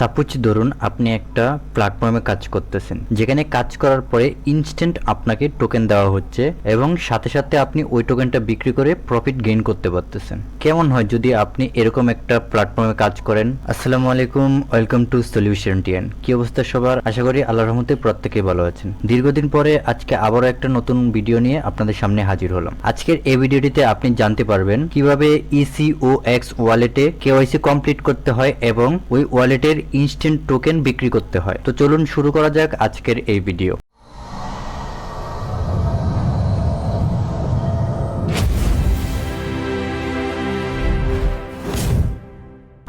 Suppose ধরুন আপনি একটা প্ল্যাটফর্মে কাজ করতেছেন, যেখানে কাজ করার পরে ইনস্ট্যান্ট আপনাকে টোকেন দেওয়া হচ্ছে এবং সাথে সাথে আপনি ওই টোকেনটা বিক্রি করে প্রফিট গেইন করতে পারতেছেন। কেমন হয় যদি আপনি এরকম একটা প্ল্যাটফর্মে কাজ করেন? আসসালামু আলাইকুম ওয়েলকাম টু সলিউশন টিএন কি অবস্থা সবার? আশা করি আল্লাহর রহমতে প্রত্যেকে ভালো আছেন। দীর্ঘদিন পরে আজকে আবারও একটা নতুন ভিডিও নিয়ে আপনাদের সামনে হাজির হলাম। আজকের এই ভিডিওটিতে আপনি জানতে পারবেন কীভাবে ইসিও এক্স ওয়ালেটে কেওয়াইসি কমপ্লিট করতে হয় এবং ওই ওয়ালেটের ইনস্ট্যান্ট টোকেন বিক্রি করতে হয়। তো চলুন শুরু করা যাক আজকের এই ভিডিও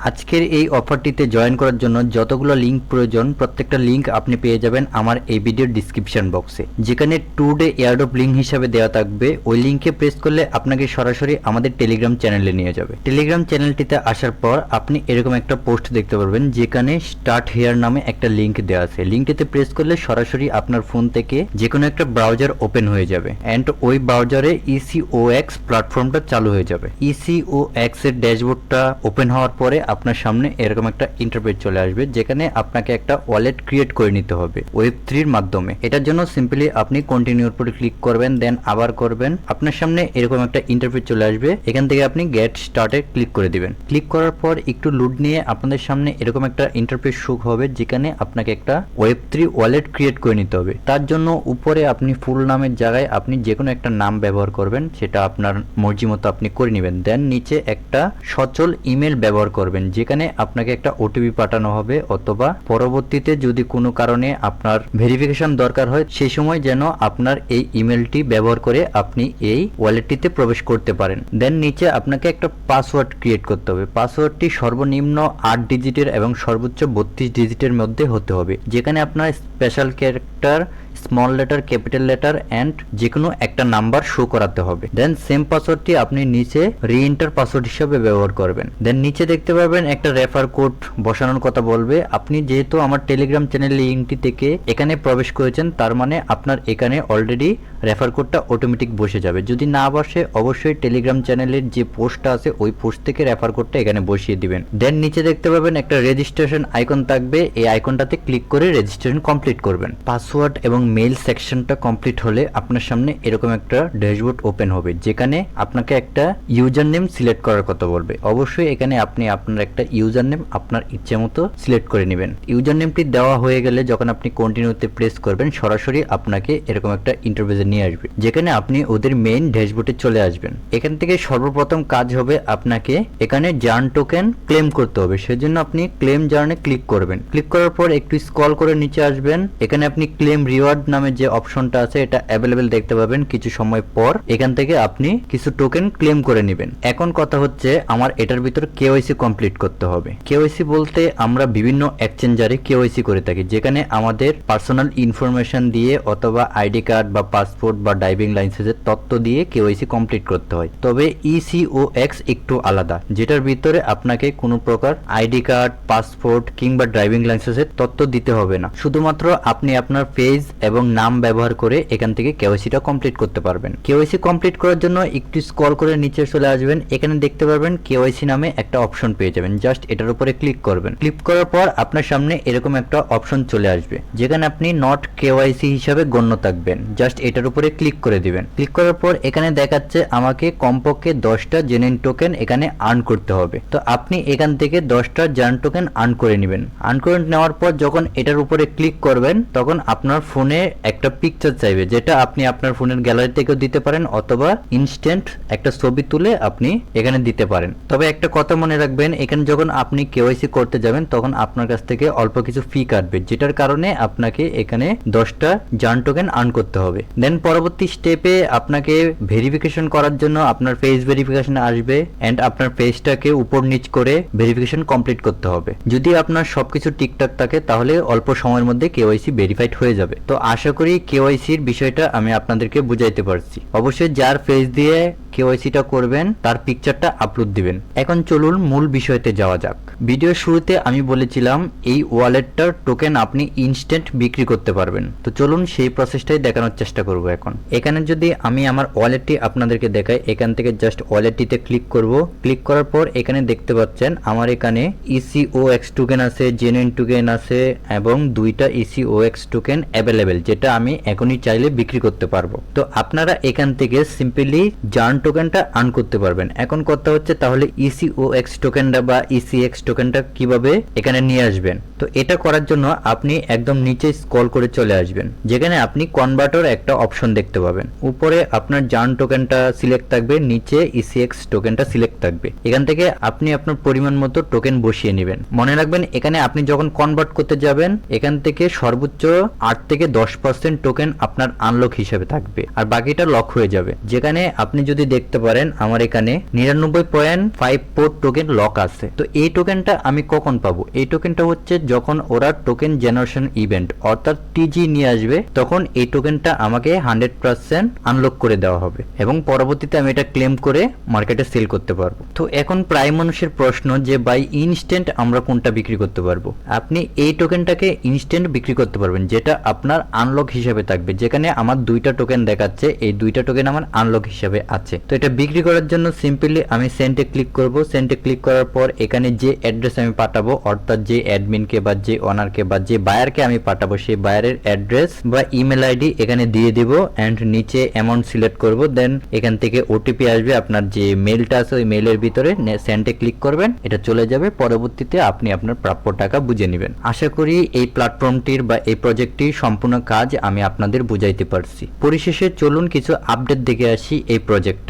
আজকের এই অফারটিতে জয়েন করার জন্য যতগুলো লিঙ্ক প্রয়োজন, প্রত্যেকটা লিঙ্ক আপনি পেয়ে যাবেন আমার এই ভিডিওর ডিসক্রিপশন বক্সে যেখানে টু ডে এয়ারডপ লিঙ্ক হিসাবে দেওয়া থাকবে, ওই লিঙ্কে প্রেস করলে আপনাকে সরাসরি আমাদের টেলিগ্রাম চ্যানেলে নিয়ে যাবে। টেলিগ্রাম চ্যানেলটিতে আসার পর আপনি এরকম একটা পোস্ট দেখতে পারবেন, যেখানে স্টার্ট হেয়ার নামে একটা লিঙ্ক দেওয়া আছে। লিঙ্কটিতে প্রেস করলে সরাসরি আপনার ফোন থেকে যে কোনো একটা ব্রাউজার ওপেন হয়ে যাবে। অ্যান্ড ওই ব্রাউজারে E ইসিওএক্স প্ল্যাটফর্মটা চালু হয়ে যাবে। E ইসিওএক্স এর ড্যাশবোর্ডটা ওপেন হওয়ার পরে আপনার সামনে এরকম একটা ইন্টারফেস চলে আসবে, যেখানে আপনাকে একটা ওয়ালেট ক্রিয়েট করে নিতে হবে ওয়েব থ্রির মাধ্যমে। এটার জন্য সিম্পলি আপনি কন্টিনিউর উপরে ক্লিক করবেন দেন আবার করবেন। আপনার সামনে এরকম একটা ইন্টারফেস চলে আসবে, এখান থেকে আপনি গেট স্টার্টে ক্লিক করে দিবেন। ক্লিক করার পর একটু লুড নিয়ে আপনাদের সামনে এরকম একটা ইন্টারফেস শো হবে, যেখানে আপনাকে একটা ওয়েব থ্রি ওয়ালেট ক্রিয়েট করে নিতে হবে। তার জন্য উপরে আপনি ফুল নামের জায়গায় আপনি যে কোনো একটা নাম ব্যবহার করবেন, সেটা আপনার মর্জি মতো আপনি করে নেবেন। দেন নিচে একটা সচল ইমেল ব্যবহার করবেন যেখানে আপনাকে একটা ওটিপি পাঠানো হবে অথবা পরবর্তীতে যদি কোনো কারণে আপনার ভেরিফিকেশন দরকার হয়, সেই সময় যেন আপনার এই ইমেলটি ব্যবহার করে আপনি এই ওয়ালেটটিতে প্রবেশ করতে পারেন। দেন নিচে আপনাকে একটা পাসওয়ার্ড ক্রিয়েট করতে হবে। পাসওয়ার্ডটি সর্বনিম্ন আট ডিজিটের এবং সর্বোচ্চ বত্রিশ ডিজিটের মধ্যে হতে হবে, যেখানে আপনার special character small letter capital letter and যে কোনো একটা নাম্বার শো করাতে হবে। দেন সেম পাসওয়ার্ডটি আপনি নিচে রি এন্টার পাসওয়ার্ড হিসেবে ব্যবহার করবেন। দেন নিচে দেখতে পাবেন একটা রেফার কোড বসানোর কথা বলবে। আপনি যেহেতু আমার টেলিগ্রাম চ্যানেল লিঙ্কটি থেকে এখানে প্রবেশ করেছেন, তার মানে আপনার এখানে অলরেডি রেফার কোডটা অটোমেটিক বসে যাবে। যদি না বসে, অবশ্যই টেলিগ্রাম চ্যানেলের যে পোস্টটা আছে, ওই পোস্ট থেকে রেফার কোডটা এখানে বসিয়ে দিবেন। দেন নিচে দেখতে পাবেন একটা রেজিস্ট্রেশন আইকন থাকবে। এই আইকনটাতে ক্লিক করে রেজিস্ট্রেশন কমপ্লিট করবেন। পাসওয়ার্ড এবং মেইল সেকশনটা কমপ্লিট হলে আপনার সামনে এরকম একটা ড্যাশবোর্ড ওপেন হবে, যেখানে আপনাকে একটা ইউজার নেম সিলেক্ট করার কথা বলবে। অবশ্যই এখানে আপনি আপনার একটা ইউজার নেম আপনার ইচ্ছে মতো সিলেক্ট করে নেবেন। ইউজার নেমটি দেওয়া হয়ে গেলে যখন আপনি কন্টিনিউতে প্রেস করবেন, সরাসরি আপনাকে এরকম একটা ইন্টারভিউজে নিয়ে আসবে, যেখানে আপনি ওদের মেইন ড্যাশবোর্ডে চলে আসবেন। এখান থেকে সর্বপ্রথম কাজ হবে আপনাকে এখানে জার্ন টোকেন ক্লেম করতে হবে। সেজন্য আপনি ক্লেম জার্নে ক্লিক করবেন। ক্লিক করার পর একটু স্ক্রল করে নিচে আসবেন। এখানে আপনি ক্লেম রিওয়ার্ড নামে যে অপশনটা আছে, এটা অ্যাভেলেবেল দেখতে পাবেন কিছু সময় পর। এখান থেকে আপনি কিছু টোকেন ক্লেম করে নেবেন। এখন কথা হচ্ছে, আমার এটার ভিতর কেওয়াইসি কমপ্লিট করতে হবে। কেওয়াইসি বলতে আমরা বিভিন্ন এক্সচেঞ্জারে কেওয়াইসি করে থাকি, যেখানে আমাদের পার্সোনাল ইনফরমেশন দিয়ে অথবা আইডি কার্ড বা পাসপোর্ট বা ড্রাইভিং লাইসেন্সের তথ্য দিয়ে কেওয়াইসি কমপ্লিট করতে হয়। তবে E ইসিওএক্স একটু আলাদা, যেটার ভিতরে আপনাকে কোনো প্রকার আইডি কার্ড পাসপোর্ট কিংবা ড্রাইভিং লাইসেন্সের তথ্য দিতে হবে না। শুধুমাত্র আপনি আপনার পেজ এবং নাম ব্যবহার করে এখান থেকে কেওয়াইসিটা কমপ্লিট করতে পারবেন। কেওয়াইসি কমপ্লিট করার জন্য একটু স্ক্রল করে নিচে চলে আসবেন। এখানে দেখতে পারবেন কেওয়াইসি নামে একটা অপশন পেয়ে যাবেন। জাস্ট এটার উপরে ক্লিক করবেন। ক্লিক করার পর আপনার সামনে এরকম একটা অপশন চলে আসবে, যেখানে আপনি নট কেওয়াইসি হিসাবে গণ্য থাকবেন। জাস্ট এটার উপরে ক্লিক করে দিবেন। ক্লিক করার পর এখানে দেখাচ্ছে আমাকে কমপক্ষে দশটা জেনুইন টোকেন এখানে আর্ন করতে হবে। তো আপনি এখান থেকে দশটা জার্ন টোকেন আর্ন করে নেবেন। আর্ন করে নেওয়ার পর যখন এটার উপরে ক্লিক করবেন, তখন আপনার ফোনে একটা পিকচার চাইবে, যেটা আপনি আপনার ফোনের গ্যালারি থেকেও দিতে পারেন অথবা ইনস্ট্যান্ট একটা ছবি তুলে আপনি এখানে দিতে পারেন। তবে একটা কথা মনে রাখবেন, এখানে যখন আপনি কেওয়াইসি করতে যাবেন, তখন আপনার কাছ থেকে অল্প কিছু ফি কাটবে, যেটার কারণে আপনাকে এখানে দশটা জার্ন টোকেন আর্ন করতে হবে। দেন পরবর্তী স্টেপে আপনাকে ভেরিফিকেশন করার জন্য আপনার ফেস ভেরিফিকেশন আসবে অ্যান্ড আপনার ফেসটাকে উপর নিচ করে ভেরিফিকেশন কমপ্লিট করতে হবে। যদি আপনার সবকিছু ঠিকঠাক থাকে, তাহলে অল্প সময়ের মধ্যে কেওয়াইসি ভেরিফাইড হয়ে যাবে। তো আশা করি কেওয়াইসির বিষয়টা আমি আপনাদেরকে বুঝাইতে পারছি। অবশ্যই যার ফেস দিয়ে কেওয়াইসিটা করবেন, তার পিকচারটা আপলোড দিবেন। এখন চলুন মূল বিষয়তে যাওয়া যাক। ভিডিওর শুরুতে আমি বলেছিলাম, এই ওয়ালেটটার টোকেন আপনি ইনস্ট্যান্ট বিক্রি করতে পারবেন। তো চলুন সেই প্রসেসটাই দেখানোর চেষ্টা করব এখন। এখানে যদি আমি আমার ওয়ালেটটি আপনাদেরকে দেখাই, এখান থেকে জাস্ট ওয়ালেটটিতে ক্লিক করব। ক্লিক করার পর এখানে দেখতে পাচ্ছেন, আমার এখানে ইসিও এক্স টোকেন আছে জেনুইন টোকেন আছে, এবং দুইটা ইসিও এক্স টোকেন অ্যাভেলেবেল যেটা আমি এখনই চাইলে বিক্রি করতে পারব। তো আপনারা এখান থেকে সিম্পলি জার্ন টোকেনটা আর্ন করতে পারবেন। এখন কথা হচ্ছে তাহলে ইসিও এক্স টোকেনটা বা E ইসিএক্স টোকেনটা কীভাবে এখানে নিয়ে আসবেন? তো এটা করার জন্য আপনি একদম নিচে স্ক্রল করে চলে আসবেন। যেখানে আপনি কনভার্টার একটা অপশন দেখতে পাবেন। উপরে আপনার জার্ন টোকেনটা সিলেক্ট থাকবে, নিচে E ইসিএক্স টোকেনটা সিলেক্ট থাকবে। এখান থেকে আপনি আপনার পরিমাণ মতো টোকেন বসিয়ে নেবেন। মনে রাখবেন, এখানে আপনি যখন কনভার্ট করতে যাবেন, এখান থেকে সর্বোচ্চ আট থেকে দশ পার্সেন্ট টোকেন আপনার আনলক হিসেবে থাকবে। আর বাকিটা লক হয়ে যাবে। যেখানে আপনি যদি দেখতে পারেন, আমার এখানে নিরানব্বই point five four token lock আছে। তো এই টোকেনটা আমি কখন পাবো? এই টোকেনটা হচ্ছে যখন ওরা টোকেন জেনারেশন ইভেন্ট অর্থাৎ টিজি নিয়ে আসবে, তখন এই টোকেনটা আমাকে হান্ড্রেড পার্সেন্ট আনলক করে দেওয়া হবে এবং পরবর্তীতে আমি এটা ক্লেম করে মার্কেটে সেল করতে পারব। তো এখন প্রায় মানুষের প্রশ্ন যে বাই ইনস্ট্যান্ট আমরা কোনটা বিক্রি করতে পারব? আপনি এই টোকেনটাকে ইনস্ট্যান্ট বিক্রি করতে পারবেন, যেটা আপনার আনলক হিসাবে থাকবে। যেখানে আমার দুইটা টোকেন দেখাচ্ছে, এই দুইটা টোকেন আমার আনলক হিসাবে আছে। তো এটা বিক্রি করার জন্য সিম্পলি আমি সেন্টে ক্লিক করব। সেন্টে ক্লিক করার পর এখানে যে অ্যাড্রেস আমি পাঠাবো, অর্থাৎ যে অ্যাডমিনকে বা যে ওনারকে বা যে বায়ারকে আমি পাঠাবো, সেই বায়ারের অ্যাড্রেস বা ইমেল আইডি এখানে দিয়ে দিব অ্যান্ড নিচে অ্যামাউন্ট সিলেক্ট করব। দেন এখান থেকে ওটিপি আসবে আপনার যে মেলটা আছে, ওই মেলের ভিতরে। সেন্টে ক্লিক করবেন, এটা চলে যাবে। পরবর্তীতে আপনি আপনার প্রাপ্য টাকা বুঝে নেবেন। আশা করি এই প্ল্যাটফর্মটির বা এই প্রজেক্টটির সম্পূর্ণ কাজ আমি আপনাদের বুঝাইতে পারছি। পরিশেষে চলুন কিছু আপডেট দেখে আসি এই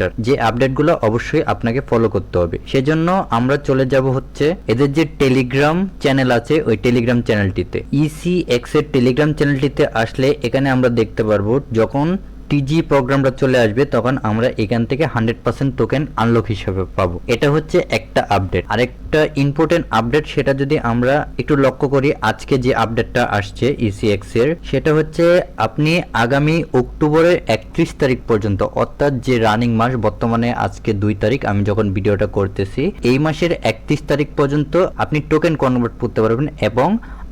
প্রজেক্টটার যে আপডেটগুলো অবশ্যই আপনাকে ফলো করতে হবে। সেজন্য আমরা চলে যাব হচ্ছে এদের যে টেলিগ্রাম চ্যানেল আছে, ওই টেলিগ্রাম চ্যানেলটিতে ইসি এক্সের টেলিগ্রাম চ্যানেলটিতে আসলে এখানে আমরা দেখতে পারব যখন টিজি প্রোগ্রামটা চলে আসবে, তখন আমরা এখান থেকে হান্ড্রেড পার্সেন্ট টোকেন আনলক হিসেবে পাবো। এটা হচ্ছে একটা আপডেট আরেকটা ইম্পর্টেন্ট আপডেট সেটা যদি আমরা একটু লক্ষ্য করি, আজকে যে আপডেটটা আসছে ইসিএক্স এর, সেটা হচ্ছে আপনি আগামী অক্টোবরের একত্রিশ তারিখ পর্যন্ত, অর্থাৎ যে রানিং মাস, বর্তমানে আজকে দুই তারিখ, আমি যখন ভিডিওটা করতেছি, এই মাসের একত্রিশ তারিখ পর্যন্ত আপনি টোকেন কনভার্ট করতে পারবেন এবং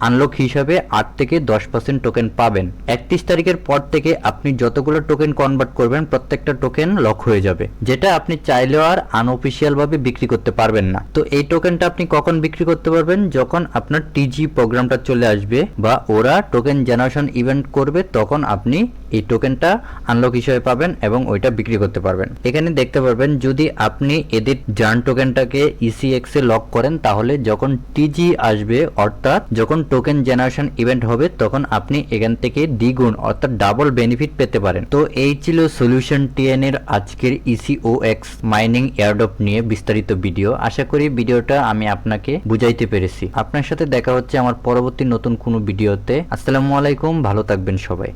আনলক হিসাবে আট থেকে দশ পার্সেন্ট টোকেন পাবেন। একত্রিশ তারিখের পর থেকে আপনি যতগুলো টোকেন কনভার্ট করবেন, প্রত্যেকটা টোকেন লক হয়ে যাবে। যেটা আপনি চাইলেও আর আনঅফিসিয়াল ভাবে বিক্রি করতে পারবেন না। তো এই টোকেনটা আপনি কখন বিক্রি করতে পারবেন? যখন আপনার টিজি প্রোগ্রামটা চলে আসবে বা ওরা টোকেন জেনারেশন ইভেন্ট করবে, তখন আপনি এই টোকেনটা আনলক হিসেবে পাবেন এবং ওইটা বিক্রি করতে পারবেন। এখানে দেখতে পারবেন, যদি আপনি এদের জার্ন টোকেনটাকে ইসিএক্স এ লক করেন, তাহলে যখন টিজি আসবে, অর্থাৎ যখন টোকেন জেনারেশন ইভেন্ট হবে, তখন আপনি এখান থেকে দ্বিগুণ অর্থাৎ ডাবল বেনিফিট পেতে পারেন। তো এই ছিল সলিউশন টিএন এর আজকের ইসিও এক্স মাইনিং এয়ারডপ নিয়ে বিস্তারিত ভিডিও আশা করি ভিডিওটা আমি আপনাকে বুঝাইতে পেরেছি। আপনার সাথে দেখা হচ্ছে আমার পরবর্তী নতুন কোনো ভিডিওতে আসসালামু আলাইকুম, ভালো থাকবেন সবাই।